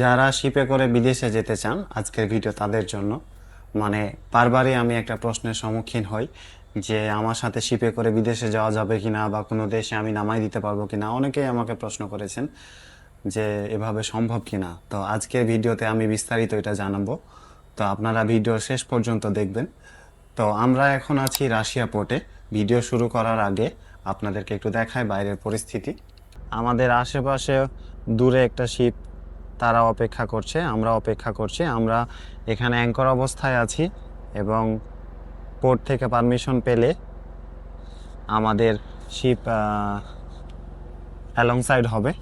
যারা শিপে করে বিদেশে যেতে চান আজকের ভিডিও তাদের জন্য। মানে বারবারই আমি একটা প্রশ্নের সম্মুখীন হই যে আমার সাথে শিপে করে বিদেশে যাওয়া যাবে কি না বা কোনো দেশে আমি নামাই দিতে পারব কি না অনেকেই আমাকে প্রশ্ন করেছেন যে এভাবে সম্ভব কি না তো আজকের ভিডিওতে আমি বিস্তারিত এটা জানাব। তো আপনারা ভিডিও শেষ পর্যন্ত দেখবেন। তো আমরা এখন আছি রাশিয়া পোর্টে ভিডিও শুরু করার আগে আপনাদেরকে একটু দেখায় বাইরের পরিস্থিতি। আমাদের আশেপাশে দূরে একটা শিপ তারা অপেক্ষা করছে, আমরা অপেক্ষা করছি, আমরা এখানে অ্যাঙ্কর অবস্থায় আছি এবং পোর্ট থেকে পারমিশন পেলে আমাদের শিপ অ্যালং সাইড হবে।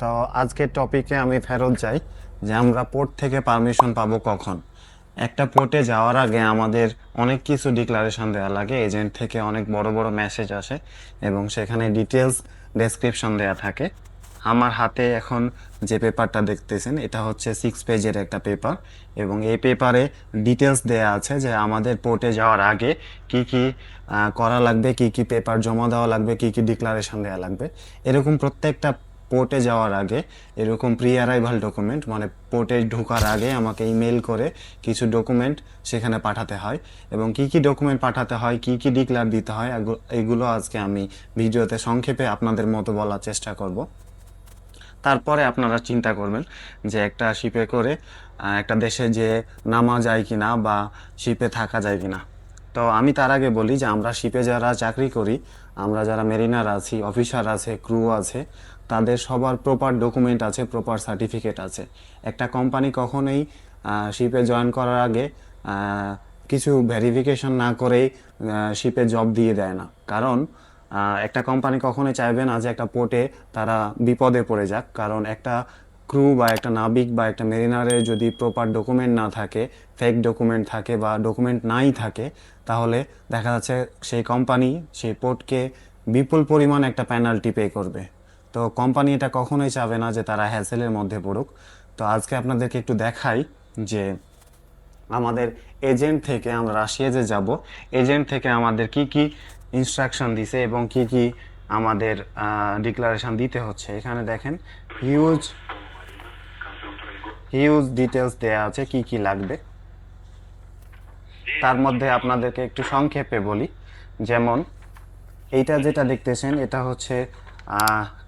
তো আজকের টপিকে আমি ফেরত যাই যে আমরা পোর্ট থেকে পারমিশন পাবো কখন। একটা পোর্টে যাওয়ার আগে আমাদের অনেক কিছু ডিক্লারেশন দেওয়া লাগে এজেন্ট থেকে অনেক বড় বড় মেসেজ আসে এবং সেখানে ডিটেলস ডেসক্রিপশন দেওয়া থাকে। আমার হাতে এখন যে পেপারটা দেখতেছেন, এটা হচ্ছে সিক্স পেজের একটা পেপার এবং এই পেপারে ডিটেলস দেওয়া আছে যে আমাদের পোর্টে যাওয়ার আগে কি কি করা লাগবে, কি কি পেপার জমা দেওয়া লাগবে, কি কি ডিক্লারেশন দেওয়া লাগবে। এরকম প্রত্যেকটা পোর্টে যাওয়ার আগে এরকম প্রি অ্যারাইভাল ডকুমেন্ট মানে পোর্টে ঢোকার আগে আমাকে ইমেল করে কিছু ডকুমেন্ট সেখানে পাঠাতে হয় এবং কি কি ডকুমেন্ট পাঠাতে হয়, কি কি ডিক্লার দিতে হয় এগুলো আজকে আমি ভিডিওতে সংক্ষেপে আপনাদের মতো বলার চেষ্টা করব। তারপরে আপনারা চিন্তা করবেন যে একটা শিপে করে একটা দেশে যে নামা যায় কি না বা শিপে থাকা যায় কিনা। তো আমি তার আগে বলি যে আমরা শিপে যারা চাকরি করি, আমরা যারা মেরিনার আছি অফিসার আছে ক্রু আছে, তাদের সবার প্রপার ডকুমেন্ট আছে প্রপার সার্টিফিকেট আছে। একটা কোম্পানি কখনোই শিপে জয়েন করার আগে কিছু ভেরিফিকেশন না করেই শিপে জব দিয়ে দেয় না। কারণ একটা কোম্পানি কখনোই চাইবে না যে একটা পোর্টে তারা বিপদে পড়ে যাক। কারণ একটা ক্রু বা একটা নাবিক বা একটা মেরিনারের যদি প্রপার ডকুমেন্ট না থাকে ফেক ডকুমেন্ট থাকে বা ডকুমেন্ট নাই থাকে, তাহলে দেখা যাচ্ছে সেই কোম্পানি সেই পোর্টকে বিপুল পরিমাণ একটা পেনাল্টি পে করবে। তো কোম্পানি এটা কখনোই চাবে না যে তারা হ্যাসেলের মধ্যে পড়ুক। তো আজকে আপনাদেরকে একটু দেখাই যে আমাদের এজেন্ট থেকে আমরা রাশিয়া যে যাব। এজেন্ট থেকে আমাদের কি কি ইনস্ট্রাকশন দিছে এবং কি কি আমাদের ডিক্লারেশন দিতে হচ্ছে। এখানে দেখেন হিউজ হিউজ ডিটেলস দেয়া আছে, কি কি লাগবে। তার মধ্যে আপনাদেরকে একটু সংক্ষেপে বলি। যেমন, এইটা যেটা দেখতেছেন, এটা হচ্ছে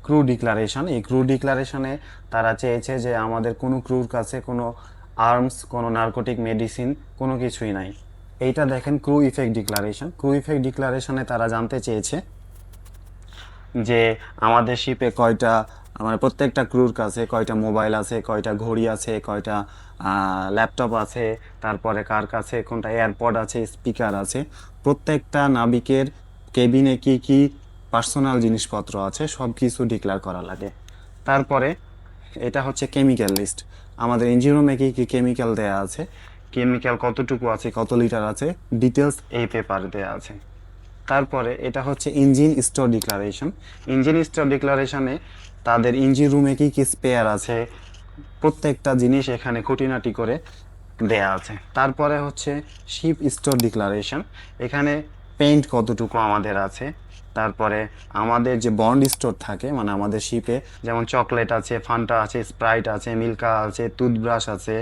ক্রু ডিক্লারেশন এই ক্রু ডিক্লারেশনে তারা চেয়েছে যে আমাদের কোনো ক্রুর কাছে কোনো আর্মস কোনো নার্কোটিক মেডিসিন কোনো কিছুই নাই। এইটা দেখেন crew effect declaration crew effect ডিক্লারেশনে তারা জানতে চেয়েছে যে আমাদের শিপে কয়টা মানে প্রত্যেকটা ক্রুর কাছে কয়টা মোবাইল আছে, কয়টা ঘড়ি আছে, কয়টা ল্যাপটপ আছে, তারপরে কার কাছে, কোনটা এয়ারপড আছে স্পিকার আছে। প্রত্যেকটা নাবিকের কেবিনে কি কি পার্সোনাল জিনিসপত্র আছে সব কিছু ডিক্লেয়ার করা লাগে। তারপরে এটা হচ্ছে কেমিক্যাল লিস্ট আমাদের ইঞ্জিন রুমে কি কি কেমিক্যাল দেয়া আছে? কেমিক্যাল কতটুকু আছে, কত লিটার আছে ডিটেলস এই পেপার দেওয়া আছে। তারপরে এটা হচ্ছে engine store declaration engine store ডিক্লারেশনে তাদের ইঞ্জিন রুমে কী কী স্পেয়ার আছে, প্রত্যেকটা জিনিস এখানে খুঁটিনাটি করে দেয়া আছে। তারপরে হচ্ছে শিপ স্টোর ডিক্লারেশন এখানে পেইন্ট কতটুকু আমাদের আছে তারপরে আমাদের যে বন্ড স্টোর থাকে মানে আমাদের শিপে যেমন চকলেট আছে ফান্টা আছে স্প্রাইট আছে মিল্কা আছে টুথব্রাশ আছে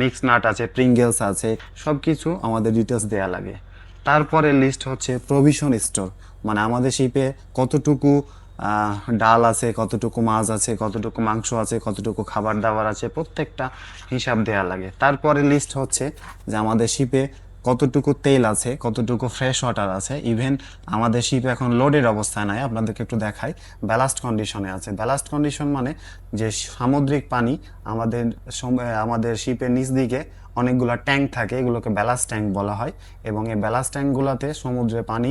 মিক্স নাট আছে প্রিঙ্গেলস আছে সব কিছু আমাদের ডিটেলস দেয়া লাগে। তারপরে লিস্ট হচ্ছে প্রভিশন স্টোর মানে আমাদের শিপে কতটুকু ডাল আছে, কতটুকু মাছ আছে, কতটুকু মাংস আছে, কতটুকু খাবার দাবার আছে, প্রত্যেকটা হিসাব দেওয়া লাগে। তারপরে লিস্ট হচ্ছে যে আমাদের শিপে কতটুকু তেল আছে, কতটুকু ফ্রেশ ওয়াটার আছে ইভেন আমাদের শিপ এখন লোডের অবস্থায় নাই, আপনাদেরকে একটু দেখাই ব্যালাস্ট কন্ডিশনে আছে। ব্যালাস্ট কন্ডিশন মানে যে সামুদ্রিক পানি আমাদের আমাদের শিপের নিচ দিকে অনেকগুলো ট্যাঙ্ক থাকে, এগুলোকে ব্যালাস্ট ট্যাঙ্ক বলা হয়, এবং এই ব্যালাস্ট ট্যাঙ্কগুলোতে সমুদ্রের পানি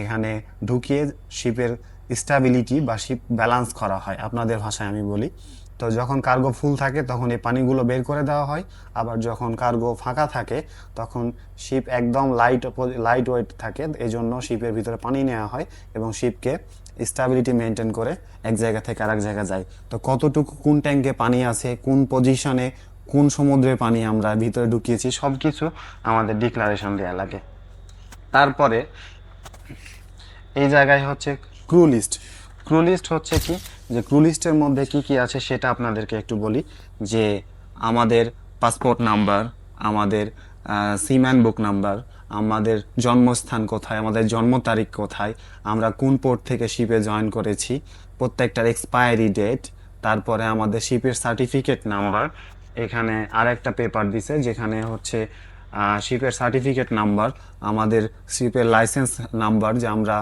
এখানে ঢুকিয়ে শিপের স্টেবিলিটি বা শিপ ব্যালান্স করা হয়। আপনাদের ভাষায় আমি বলি। তো যখন কার্গো ফুল থাকে, তখন এই পানিগুলো বের করে দেওয়া হয়। আবার যখন কার্গো ফাঁকা থাকে, তখন শিপ একদম লাইট লাইট ওয়েট থাকে এই জন্য শিপের ভিতরে পানি নেওয়া হয় এবং শিপকে স্টেবিলিটি মেনটেন করে এক জায়গা থেকে আরেক জায়গা যায়। তো কতটুকু কোন ট্যাঙ্কে পানি আছে, কোন পজিশনে কোন সমুদ্রে পানি আমরা ভিতরে ঢুকিয়েছি সব কিছু আমাদের ডিক্লারেশন দেওয়া লাগে। তারপরে এই জায়গায় হচ্ছে ক্রু লিস্ট ক্রু লিস্ট হচ্ছে কি? যে ক্রু লিস্টের মধ্যে কি কি আছে সেটা আপনাদেরকে একটু বলি। যে আমাদের পাসপোর্ট নাম্বার, আমাদের সিম্যান বুক নাম্বার, আমাদের জন্মস্থান কোথায়, আমাদের জন্ম তারিখ কোথায়, আমরা কোন পোর্ট থেকে শিপে জয়েন করেছি, প্রত্যেকটার এক্সপায়ারি ডেট, তারপরে আমাদের শিপের সার্টিফিকেট নাম্বার, এখানে আরেকটা পেপার দিছে যেখানে হচ্ছে শিপের সার্টিফিকেট নাম্বার আমাদের শিপের লাইসেন্স নাম্বার যে আমরা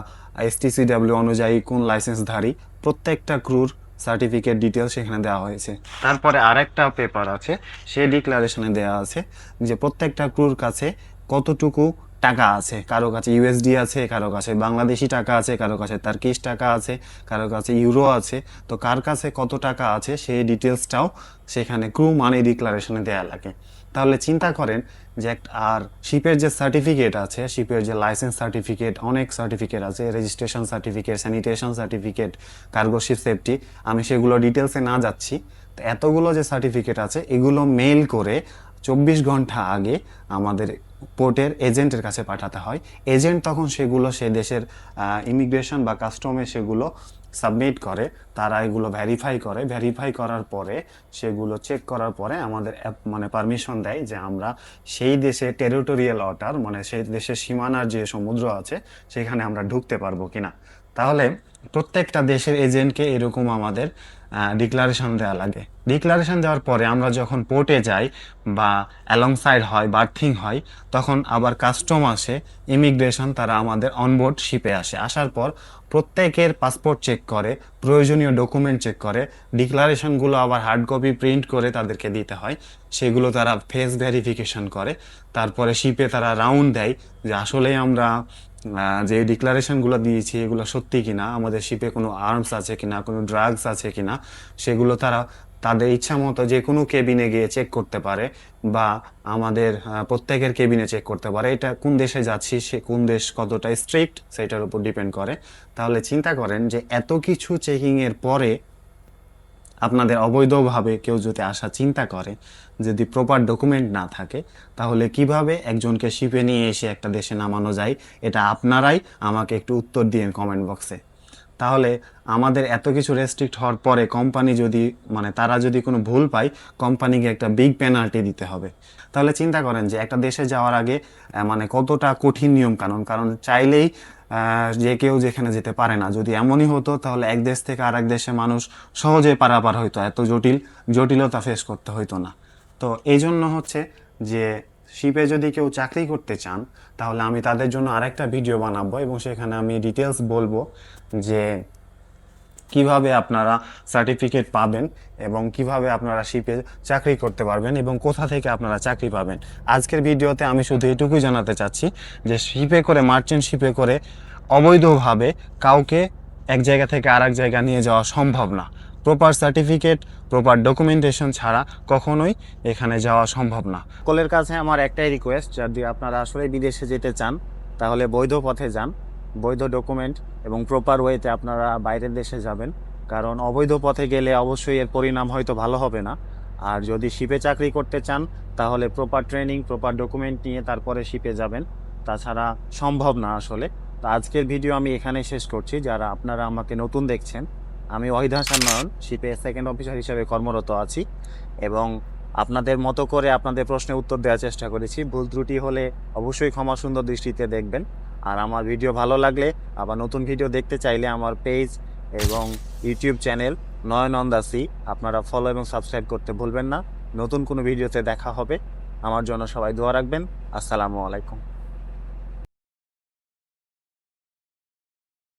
এসটিসিডাব্লিউ অনুযায়ী কোন লাইসেন্সধারী প্রত্যেকটা ক্রুর সার্টিফিকেট ডিটেলস সেখানে দেওয়া হয়েছে। তারপরে আরেকটা পেপার আছে, সে ডিক্লারেশনে দেওয়া আছে যে প্রত্যেকটা ক্রুর কাছে কতটুকু টাকা আছে। কারও কাছে ইউএসডি আছে, কারও কাছে বাংলাদেশি টাকা আছে, কারও কাছে তার তার্কিশ টাকা আছে, কারও কাছে ইউরো আছে। তো কার কাছে কত টাকা আছে, সেই ডিটেলসটাও সেখানে ক্রু মানি ডিক্লারেশনে দেওয়া লাগে। তাহলে চিন্তা করেন যে আর শিপের যে সার্টিফিকেট আছে, শিপের যে লাইসেন্স সার্টিফিকেট অনেক সার্টিফিকেট আছে registration certificate sanitation certificate cargo ship safety আমি সেগুলো ডিটেলসে না যাচ্ছি। তো এতগুলো যে সার্টিফিকেট আছে, এগুলো মেল করে চব্বিশ ঘণ্টা আগে আমাদের পোর্টের এজেন্টের কাছে পাঠাতে হয়। এজেন্ট তখন সেগুলো সে দেশের ইমিগ্রেশন বা কাস্টমে সেগুলো সাবমিট করে, তারা এগুলো ভ্যারিফাই করে। ভ্যারিফাই করার পরে, সেগুলো চেক করার পরে আমাদের অ্যাপ মানে পারমিশন দেয় যে আমরা সেই দেশে টেরিটোরিয়াল ওয়াটার মানে সেই দেশের সীমানার যে সমুদ্র আছে, সেখানে আমরা ঢুকতে পারব কিনা। তাহলে প্রত্যেকটা দেশের এজেন্টকে এরকম আমাদের ডিক্লারেশন দেওয়া লাগে। ডিক্লারেশন দেওয়ার পরে আমরা যখন পোর্টে যাই বা অ্যালং সাইড হয় বার্থিং হয়, তখন আবার কাস্টম আসে ইমিগ্রেশন তারা আমাদের অনবোর্ড শিপে আসে। আসার পর প্রত্যেকের পাসপোর্ট চেক করে, প্রয়োজনীয় ডকুমেন্ট চেক করে ডিক্লারেশনগুলো আবার হার্ড কপি প্রিন্ট করে তাদেরকে দিতে হয়। সেগুলো তারা ফেস ভেরিফিকেশন করে। তারপরে শিপে তারা রাউন্ড দেয় যে আসলেই আমরা যে ডিক্লারেশনগুলো দিয়েছি, এগুলো সত্যি কিনা, আমাদের শিপে কোনো আর্মস আছে কিনা, কোনো ড্রাগস আছে কিনা, সেগুলো তারা তাদের ইচ্ছা মতো যে কোনো কেবিনে গিয়ে চেক করতে পারে বা আমাদের প্রত্যেকের কেবিনে চেক করতে পারে। এটা কোন দেশে যাচ্ছি, সে কোন দেশ কতটা স্ট্রিক্ট সেটার উপর ডিপেন্ড করে। তাহলে চিন্তা করেন যে এত কিছু চেকিংয়ের পরে আপনাদের অবৈধভাবে কেউ যদি আসা চিন্তা করে, যদি প্রপার ডকুমেন্ট না থাকে, তাহলে কীভাবে একজনকে শিপে নিয়ে এসে একটা দেশে নামানো যায়, এটা আপনারাই আমাকে একটু উত্তর দিন কমেন্ট বক্সে তাহলে আমাদের এত কিছু রেস্ট্রিক্ট হওয়ার পরে কোম্পানি যদি মানে তারা যদি কোনো ভুল পায় কোম্পানিকে একটা বিগ পেনাল্টি দিতে হবে। তাহলে চিন্তা করেন যে একটা দেশে যাওয়ার আগে মানে কতটা কঠিন নিয়ম কানুন কারণ চাইলেই যে কেউ যেখানে যেতে পারে না। যদি এমনই হতো, তাহলে এক দেশ থেকে আরেক দেশে মানুষ সহজে পারাপার হইতো, এত জটিল, জটিলতা ফেস করতে হইতো না। তো এই জন্য হচ্ছে যে শিপে যদি কেউ চাকরি করতে চান, তাহলে আমি তাদের জন্য আরেকটা ভিডিও বানাবো এবং সেখানে আমি ডিটেলস বলব যে কীভাবে আপনারা সার্টিফিকেট পাবেন এবং কীভাবে আপনারা শিপে চাকরি করতে পারবেন এবং কোথা থেকে আপনারা চাকরি পাবেন। আজকের ভিডিওতে আমি শুধু এটুকুই জানাতে চাচ্ছি যে শিপে করে মার্চেন্ট শিপে করে অবৈধভাবে কাউকে এক জায়গা থেকে আরেক জায়গা নিয়ে যাওয়া সম্ভব না। প্রপার সার্টিফিকেট প্রপার ডকুমেন্টেশন ছাড়া কখনোই এখানে যাওয়া সম্ভব না। কলের কাছে আমার একটাই রিকোয়েস্ট যদি আপনারা আসলে বিদেশে যেতে চান, তাহলে বৈধ পথে যান। বৈধ ডকুমেন্ট এবং প্রপার ওয়েতে আপনারা বাইরের দেশে যাবেন। কারণ অবৈধ পথে গেলে অবশ্যই এর পরিণাম হয়তো ভালো হবে না। আর যদি শিপে চাকরি করতে চান, তাহলে প্রপার ট্রেনিং প্রপার ডকুমেন্ট নিয়ে তারপরে শিপে যাবেন। তাছাড়া সম্ভব না আসলে। তো আজকের ভিডিও আমি এখানে শেষ করছি। যারা আপনারা আমাকে নতুন দেখছেন, আমি ওয়াহিদ হাসান নয়ন শিপে সেকেন্ড অফিসার হিসেবে কর্মরত আছি এবং আপনাদের মতো করে আপনাদের প্রশ্নের উত্তর দেওয়ার চেষ্টা করেছি। ভুল ত্রুটি হলে অবশ্যই ক্ষমা সুন্দর দৃষ্টিতে দেখবেন। আর আমার ভিডিও ভালো লাগলে আবার নতুন ভিডিও দেখতে চাইলে আমার পেজ এবং YouTube channel Nayan on sea আপনারা ফলো এবং সাবস্ক্রাইব করতে ভুলবেন না। নতুন কোনো ভিডিওতে দেখা হবে। আমার জন্য সবাই দোয়া রাখবেন। আসসালামু আলাইকুম।